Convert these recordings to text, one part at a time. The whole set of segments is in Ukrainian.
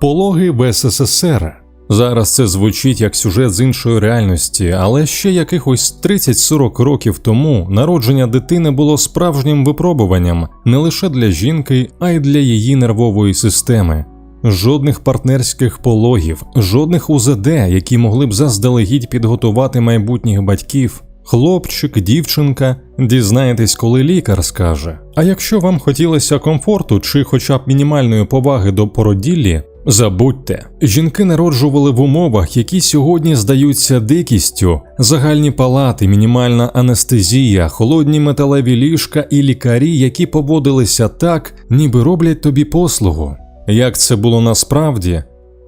Пологи в СССР. Зараз це звучить як сюжет з іншої реальності, але ще якихось 30-40 років тому народження дитини було справжнім випробуванням не лише для жінки, а й для її нервової системи. Жодних партнерських пологів, жодних УЗД, які могли б заздалегідь підготувати майбутніх батьків. Хлопчик, дівчинка, дізнаєтесь, коли лікар скаже. А якщо вам хотілося комфорту чи хоча б мінімальної поваги до породіллі, забудьте, жінки народжували в умовах, які сьогодні здаються дикістю, загальні палати, мінімальна анестезія, холодні металеві ліжка і лікарі, які поводилися так, ніби роблять тобі послугу. Як це було насправді?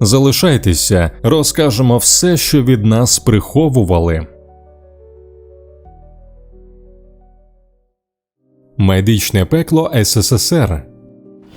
Залишайтеся, розкажемо все, що від нас приховували. Медичне пекло СССР.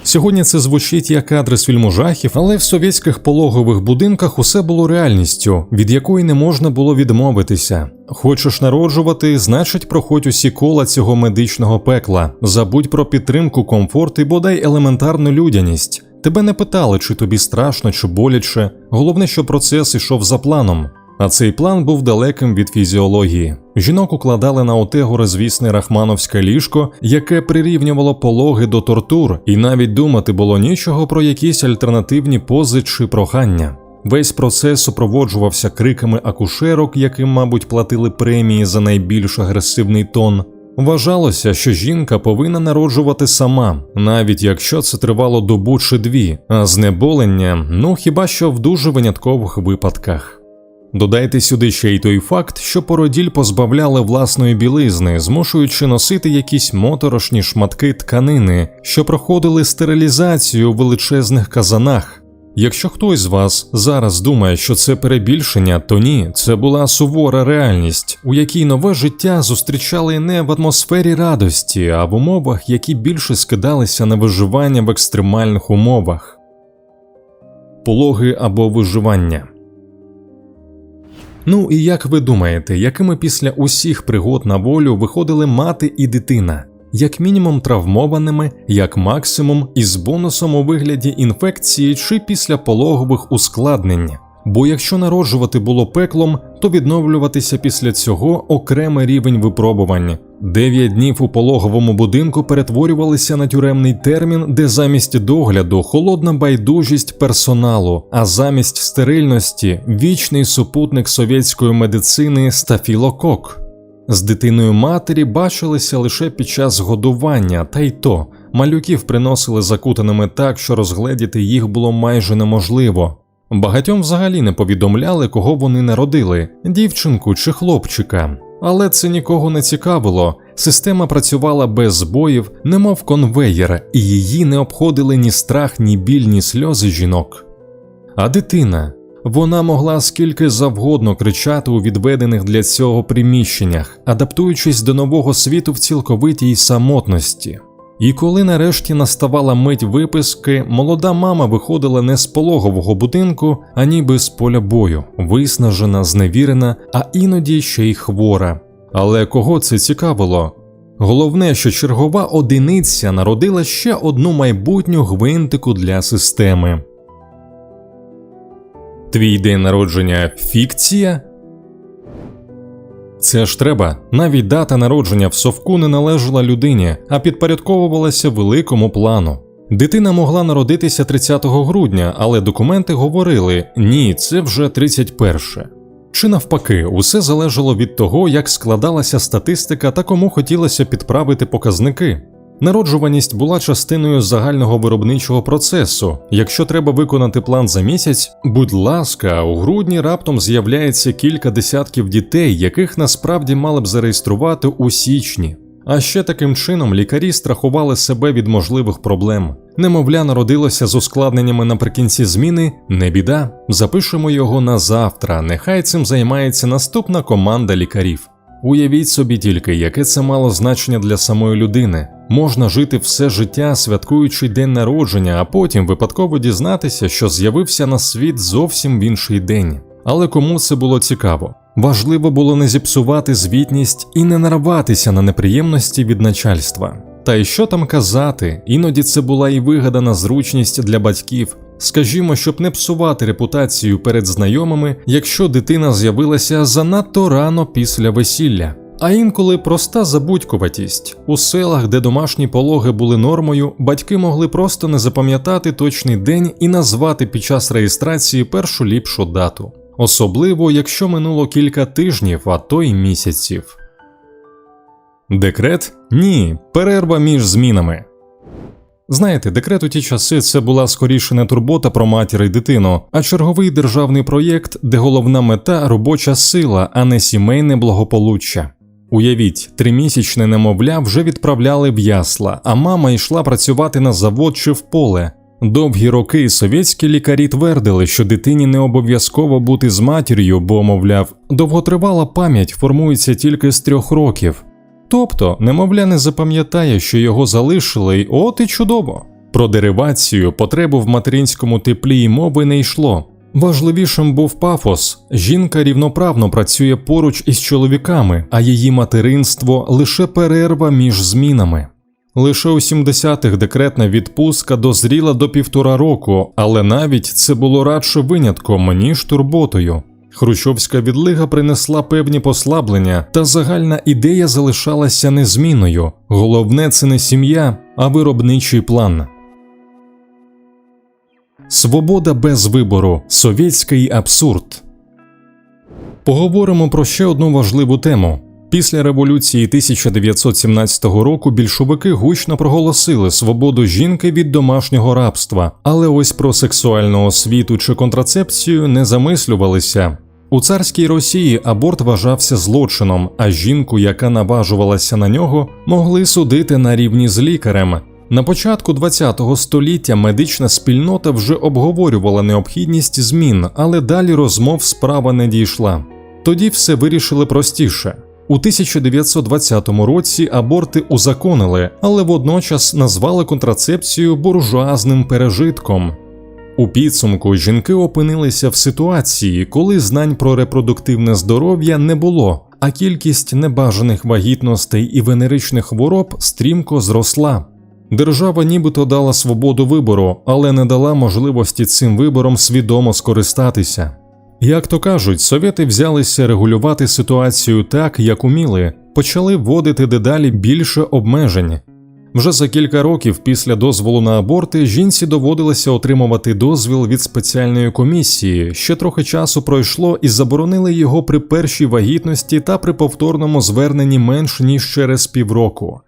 Сьогодні це звучить як кадри з фільму жахів, але в совєтських пологових будинках усе було реальністю, від якої не можна було відмовитися. Хочеш народжувати, значить, проходь усі кола цього медичного пекла. Забудь про підтримку, комфорт і бодай елементарну людяність. Тебе не питали, чи тобі страшно, чи боляче. Головне, що процес ішов за планом. А цей план був далеким від фізіології. Жінок укладали на отегу звісне рахмановське ліжко, яке прирівнювало пологи до тортур, і навіть думати було нічого про якісь альтернативні пози чи прохання. Весь процес супроводжувався криками акушерок, яким, мабуть, платили премії за найбільш агресивний тон. Вважалося, що жінка повинна народжувати сама, навіть якщо це тривало добу чи дві, а знеболення ну хіба що в дуже виняткових випадках. Додайте сюди ще й той факт, що породіль позбавляли власної білизни, змушуючи носити якісь моторошні шматки тканини, що проходили стерилізацію у величезних казанах. Якщо хтось з вас зараз думає, що це перебільшення, то ні, це була сувора реальність, у якій нове життя зустрічали не в атмосфері радості, а в умовах, які більше скидалися на виживання в екстремальних умовах, пологи або виживання. Ну і як ви думаєте, якими після усіх пригод на волю виходили мати і дитина? Як мінімум травмованими, як максимум із бонусом у вигляді інфекції чи після пологових ускладнень. Бо якщо народжувати було пеклом, то відновлюватися після цього окремий рівень випробувань. Дев'ять днів у пологовому будинку перетворювалися на тюремний термін, де замість догляду холодна байдужість персоналу, а замість стерильності вічний супутник совєтської медицини стафілокок. З дитиною матері бачилися лише під час годування, та й то малюків приносили закутаними так, що розгледіти їх було майже неможливо. Багатьом взагалі не повідомляли, кого вони народили дівчинку чи хлопчика. Але це нікого не цікавило. Система працювала без збоїв, немов конвеєр, і її не обходили ні страх, ні біль, ні сльози жінок. А дитина вона могла скільки завгодно кричати у відведених для цього приміщеннях, адаптуючись до нового світу в цілковитій самотності. І коли нарешті наставала мить виписки, молода мама виходила не з пологового будинку, а ніби з поля бою, виснажена, зневірена, а іноді ще й хвора. Але кого це цікавило? Головне, що чергова одиниця народила ще одну майбутню гвинтику для системи. Твій день народження фікція? Це ж треба, навіть дата народження в совку не належала людині, а підпорядковувалася великому плану. Дитина могла народитися 30 грудня, але документи говорили ні, це вже 31. Чи навпаки, усе залежало від того, як складалася статистика та кому хотілося підправити показники. Народжуваність була частиною загального виробничого процесу. Якщо треба виконати план за місяць, будь ласка, у грудні раптом з'являється кілька десятків дітей, яких насправді мали б зареєструвати у січні. А ще таким чином лікарі страхували себе від можливих проблем. Немовля народилося з ускладненнями наприкінці зміни, не біда. Запишемо його на завтра. Нехай цим займається наступна команда лікарів. Уявіть собі тільки, яке це мало значення для самої людини. Можна жити все життя, святкуючи день народження, а потім випадково дізнатися, що з'явився на світ зовсім в інший день. Але кому це було цікаво? Важливо було не зіпсувати звітність і не нарватися на неприємності від начальства. Та й що там казати, іноді це була і вигадана зручність для батьків, Скажімо, щоб не псувати репутацію перед знайомими, якщо дитина з'явилася занадто рано після весілля. А інколи проста забудькуватість. У селах, де домашні пологи були нормою, батьки могли просто не запам'ятати точний день і назвати під час реєстрації першу ліпшу дату, особливо якщо минуло кілька тижнів, а то й місяців. Декрет? Ні, перерва між змінами. Знаєте, декрет у ті часи це була скоріше не турбота про матір і дитину, а черговий державний проєкт, де головна мета робоча сила, а не сімейне благополуччя. Уявіть, тримісячне немовля вже відправляли в ясла, а мама йшла працювати на завод чи в поле. Довгі роки совєтські лікарі твердили, що дитині не обов'язково бути з матір'ю, бо, мовляв, довготривала пам'ять формується тільки з трьох років. Тобто, немовля не запам'ятає, що його залишили, й от і чудово. Про деривацію, потребу в материнському теплі й мови не йшло. Важливішим був пафос. Жінка рівноправно працює поруч із чоловіками, а її материнство лише перерва між змінами. Лише у 70-х декретна відпустка дозріла до півтора року, але навіть це було радше винятком, ніж турботою. Хрущовська відлига принесла певні послаблення, та загальна ідея залишалася незмінною. Головне це не сім'я, а виробничий план. Свобода без вибору совєтський абсурд. Поговоримо про ще одну важливу тему. Після революції 1917 року більшовики гучно проголосили свободу жінки від домашнього рабства, але ось про сексуальну освіту чи контрацепцію не замислювалися. У царській Росії аборт вважався злочином, а жінку, яка наважувалася на нього, могли судити на рівні з лікарем. На початку ХХ століття медична спільнота вже обговорювала необхідність змін, але далі розмов справа не дійшла. Тоді все вирішили простіше. У 1920 році аборти узаконили, але водночас назвали контрацепцію буржуазним пережитком. У підсумку жінки опинилися в ситуації, коли знань про репродуктивне здоров'я не було, а кількість небажаних вагітностей і венеричних хвороб стрімко зросла. Держава нібито дала свободу вибору, але не дала можливості цим вибором свідомо скористатися. Як то кажуть, совєти взялися регулювати ситуацію так, як уміли, почали вводити дедалі більше обмежень. Вже за кілька років після дозволу на аборти жінці доводилося отримувати дозвіл від спеціальної комісії. Ще трохи часу пройшло і заборонили його при першій вагітності та при повторному зверненні менш ніж через півроку.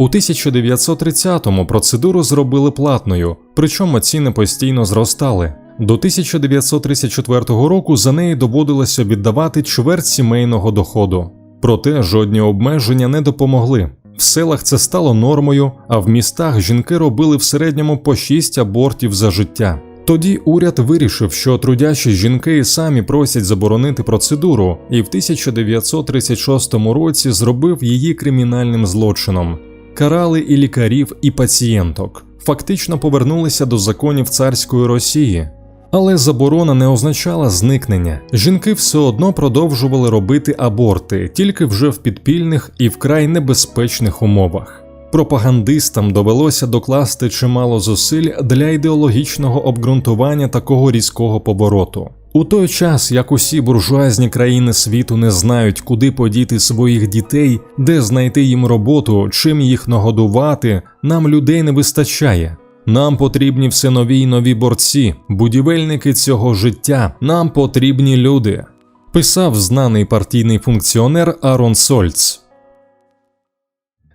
У 1930-му процедуру зробили платною, причому ціни постійно зростали. До 1934 року за неї доводилося віддавати чверть сімейного доходу. Проте жодні обмеження не допомогли. В селах це стало нормою, а в містах жінки робили в середньому по 6 абортів за життя. Тоді уряд вирішив, що трудящі жінки самі просять заборонити процедуру, і в 1936 році зробив її кримінальним злочином. Карали і лікарів, і пацієнток. Фактично повернулися до законів царської Росії. Але заборона не означала зникнення. Жінки все одно продовжували робити аборти, тільки вже в підпільних і вкрай небезпечних умовах. Пропагандистам довелося докласти чимало зусиль для ідеологічного обґрунтування такого різкого повороту. У той час, як усі буржуазні країни світу не знають, куди подіти своїх дітей, де знайти їм роботу, чим їх нагодувати, нам людей не вистачає. Нам потрібні все нові й нові борці, будівельники цього життя. Нам потрібні люди. Писав знаний партійний функціонер Арон Сольц.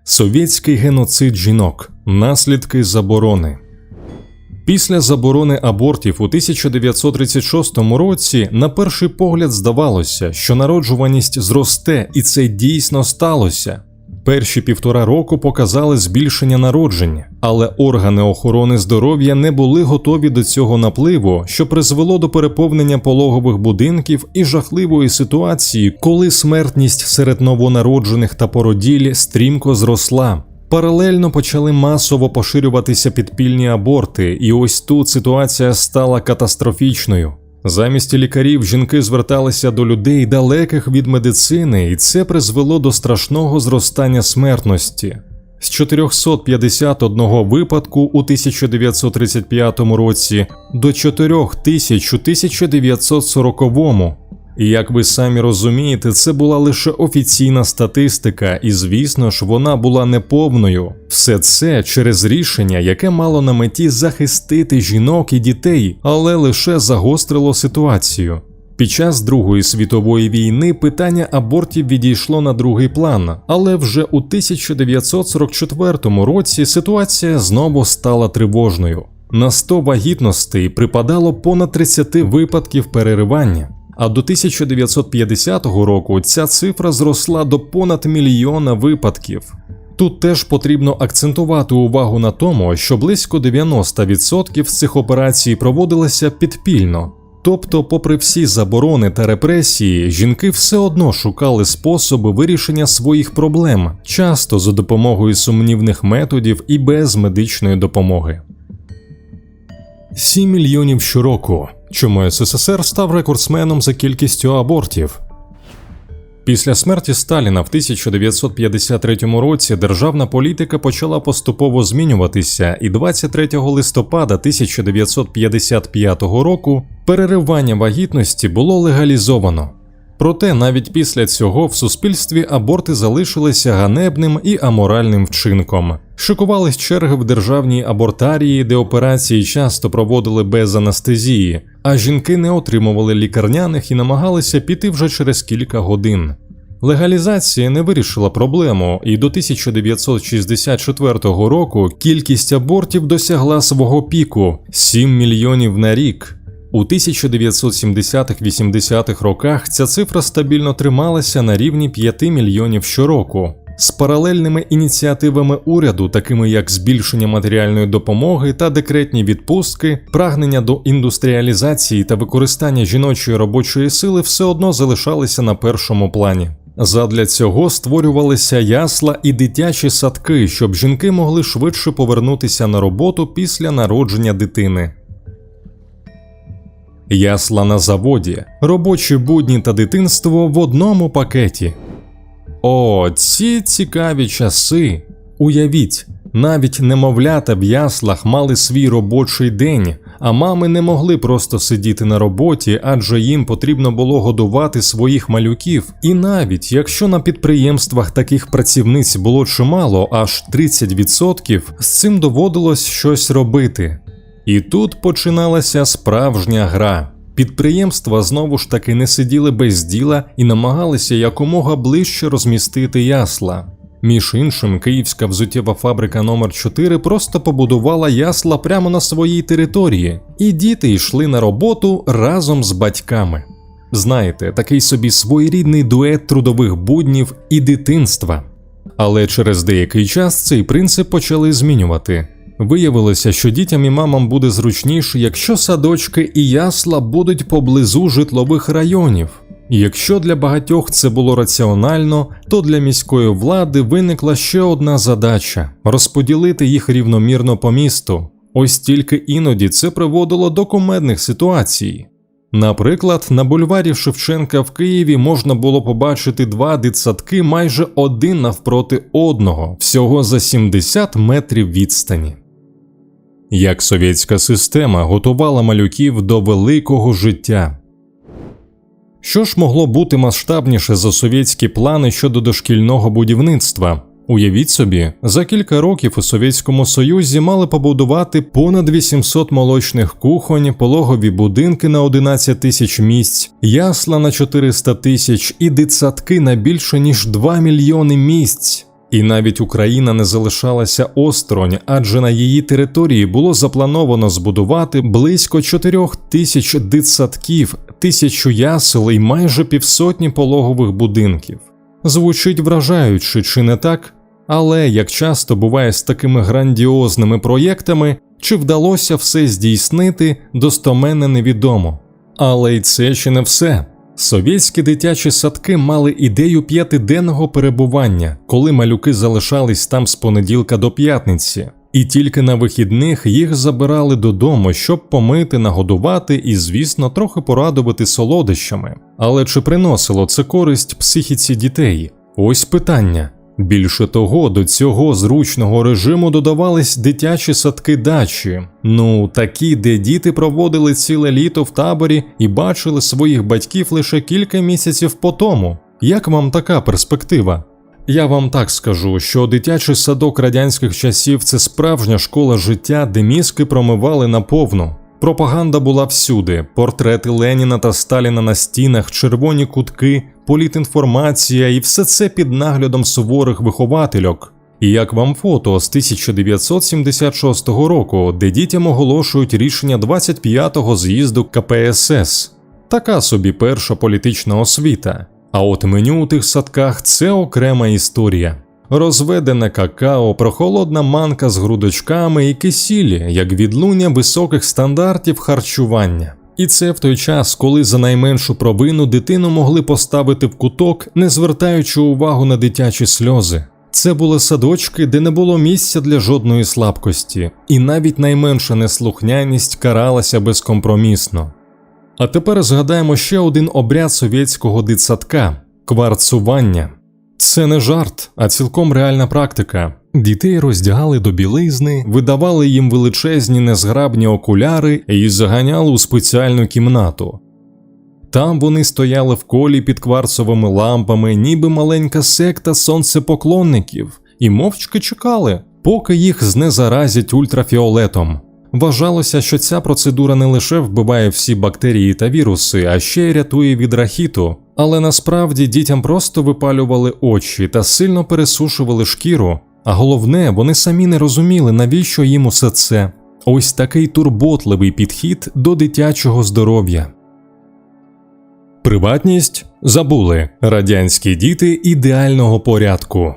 Совєтський геноцид жінок. Наслідки заборони. Після заборони абортів у 1936 році на перший погляд здавалося, що народжуваність зросте, і це дійсно сталося. Перші півтора року показали збільшення народження, але органи охорони здоров'я не були готові до цього напливу, що призвело до переповнення пологових будинків і жахливої ситуації, коли смертність серед новонароджених та породілі стрімко зросла. Паралельно почали масово поширюватися підпільні аборти, і ось тут ситуація стала катастрофічною. Замість лікарів жінки зверталися до людей далеких від медицини, і це призвело до страшного зростання смертності. з 451 випадку у 1935 році до 4000 у 1940. Як ви самі розумієте, це була лише офіційна статистика, і звісно ж, вона була неповною. Все це через рішення, яке мало на меті захистити жінок і дітей, але лише загострило ситуацію. Під час Другої світової війни питання абортів відійшло на другий план, але вже у 1944 році ситуація знову стала тривожною. На 100 вагітностей припадало понад 30 випадків переривання. А до 1950 року ця цифра зросла до понад мільйона випадків. Тут теж потрібно акцентувати увагу на тому, що близько 90% з цих операцій проводилося підпільно. Тобто, попри всі заборони та репресії, жінки все одно шукали способи вирішення своїх проблем, часто за допомогою сумнівних методів і без медичної допомоги. 7 мільйонів щороку. Чому СССР став рекордсменом за кількістю абортів? Після смерті Сталіна в 1953 році державна політика почала поступово змінюватися, і 23 листопада 1955 року переривання вагітності було легалізовано. Проте навіть після цього в суспільстві аборти залишилися ганебним і аморальним вчинком. Шикувались черги в державній абортарії, де операції часто проводили без анестезії, а жінки не отримували лікарняних і намагалися піти вже через кілька годин. Легалізація не вирішила проблему, і до 1964 року кількість абортів досягла свого піку 7 мільйонів на рік. У 1970-80-х роках ця цифра стабільно трималася на рівні 5 мільйонів щороку. З паралельними ініціативами уряду, такими як збільшення матеріальної допомоги та декретні відпустки, прагнення до індустріалізації та використання жіночої робочої сили все одно залишалися на першому плані. Задля цього створювалися ясла і дитячі садки, щоб жінки могли швидше повернутися на роботу після народження дитини. Ясла на заводі, робочі будні та дитинство в одному пакеті. О, ці цікаві часи. Уявіть, навіть немовлята в яслах мали свій робочий день, а мами не могли просто сидіти на роботі, адже їм потрібно було годувати своїх малюків. І навіть якщо на підприємствах таких працівниць було чимало, аж 30%, з цим доводилось щось робити. І тут починалася справжня гра. Підприємства знову ж таки не сиділи без діла і намагалися якомога ближче розмістити ясла. Між іншим, київська взуттєва фабрика номер 4 просто побудувала ясла прямо на своїй території, і діти йшли на роботу разом з батьками. Знаєте, такий собі своєрідний дует трудових буднів і дитинства. Але через деякий час цей принцип почали змінювати. Виявилося, що дітям і мамам буде зручніше, якщо садочки і ясла будуть поблизу житлових районів. І Якщо для багатьох це було раціонально, то для міської влади виникла ще одна задача розподілити їх рівномірно по місту. Ось тільки іноді це приводило до кумедних ситуацій. Наприклад, на бульварі Шевченка в Києві можна було побачити два дитсадки майже один навпроти одного, всього за 70 метрів відстані. Як совєтська система готувала малюків до великого життя. Що ж могло бути масштабніше за совєтські плани щодо дошкільного будівництва? Уявіть собі, за кілька років у Совєтському Союзі мали побудувати понад 800 молочних кухонь, пологові будинки на 11 тисяч місць, ясла на 400 тисяч і дитсадки на більше ніж 2 мільйони місць. І навіть Україна не залишалася осторонь, адже на її території було заплановано збудувати близько 4 тисяч дитсадків, тисячу ясел і майже півсотні пологових будинків. Звучить вражаюче, чи не так? Але як часто буває з такими грандіозними проєктами, чи вдалося все здійснити, достоменно невідомо. Але й це ще не все. Совєтські дитячі садки мали ідею п'ятиденного перебування, коли малюки залишались там з понеділка до п'ятниці, і тільки на вихідних їх забирали додому, щоб помити, нагодувати і, звісно, трохи порадувати солодощами. Але чи приносило це користь психіці дітей? Ось питання. Більше того, до цього зручного режиму додавались дитячі садки дачі. Ну, такі, де діти проводили ціле літо в таборі і бачили своїх батьків лише кілька місяців по тому. Як вам така перспектива? Я вам так скажу, що дитячий садок радянських часів це справжня школа життя, де мізки промивали наповну. Пропаганда була всюди: портрети Леніна та Сталіна на стінах, червоні кутки, політінформація і все це під наглядом суворих виховательок. І як вам фото з 1976 року, де дітям оголошують рішення 25-го з'їзду КПСС. Така собі перша політична освіта. А от меню у тих садках це окрема історія. Розведене какао, прохолодна манка з грудочками і кисілі, як відлуння високих стандартів харчування. І це в той час, коли за найменшу провину дитину могли поставити в куток, не звертаючи увагу на дитячі сльози. Це були садочки, де не було місця для жодної слабкості, і навіть найменша неслухняність каралася безкомпромісно. А тепер згадаємо ще один обряд совєтського дитсадка кварцування. Це не жарт, а цілком реальна практика. Дітей роздягали до білизни, видавали їм величезні незграбні окуляри і заганяли у спеціальну кімнату. Там вони стояли в колі під кварцовими лампами, ніби маленька секта сонцепоклонників, і мовчки чекали, поки їх знезаразять ультрафіолетом. Вважалося, що ця процедура не лише вбиває всі бактерії та віруси, а ще й рятує від рахіту, але насправді дітям просто випалювали очі та сильно пересушували шкіру, а головне, вони самі не розуміли, навіщо їм усе це. Ось такий турботливий підхід до дитячого здоров'я. Приватність забули радянські діти ідеального порядку.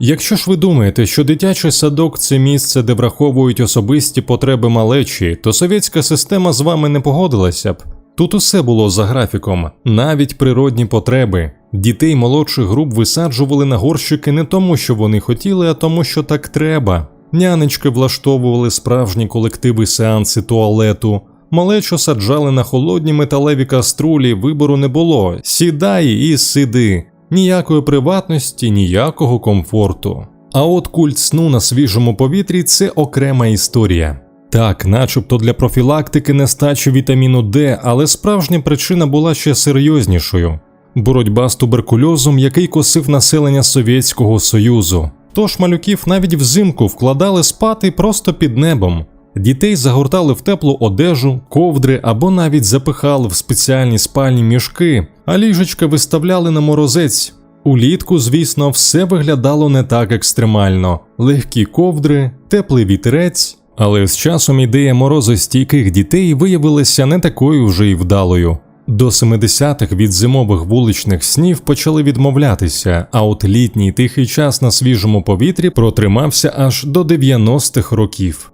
Якщо ж ви думаєте, що дитячий садок це місце, де враховують особисті потреби малечі, то совєтська система з вами не погодилася б. Тут усе було за графіком, навіть природні потреби. Дітей молодших груп висаджували на горщики не тому, що вони хотіли, а тому, що так треба. Нянечки влаштовували справжні колективи сеанси туалету. Малечо саджали на холодні металеві каструлі, вибору не було. Сідай і сиди. Ніякої приватності, ніякого комфорту. А от культ сну на свіжому повітрі це окрема історія. Так, начебто для профілактики нестачі вітаміну Д, але справжня причина була ще серйознішою боротьба з туберкульозом, який косив населення Совєтського Союзу. Тож малюків навіть взимку вкладали спати просто під небом. Дітей загортали в теплу одежу, ковдри або навіть запихали в спеціальні спальні мішки, а ліжечка виставляли на морозець. Улітку, звісно, все виглядало не так екстремально: легкі ковдри, теплий вітерець. Але з часом ідея морозостійких дітей виявилася не такою вже й вдалою. До 70-х від зимових вуличних снів почали відмовлятися, а от літній тихий час на свіжому повітрі протримався аж до 90-х років.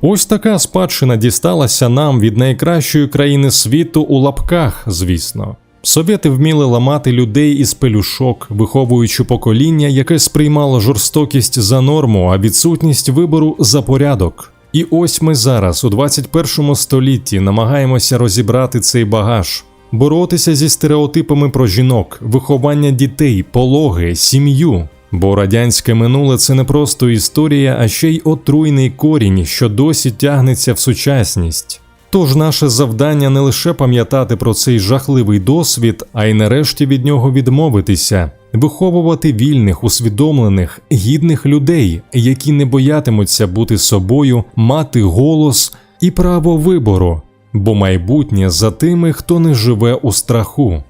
Ось така спадщина дісталася нам від найкращої країни світу у лапках, звісно. Совєти вміли ламати людей із пелюшок, виховуючи покоління, яке сприймало жорстокість за норму, а відсутність вибору за порядок. І ось ми зараз, у 21 столітті, намагаємося розібрати цей багаж, боротися зі стереотипами про жінок, виховання дітей, пологи, сім'ю. Бо радянське минуле це не просто історія, а ще й отруйний корінь, що досі тягнеться в сучасність. Тож наше завдання не лише пам'ятати про цей жахливий досвід, а й нарешті від нього відмовитися, виховувати вільних, усвідомлених, гідних людей, які не боятимуться бути собою, мати голос і право вибору, бо майбутнє за тими, хто не живе у страху.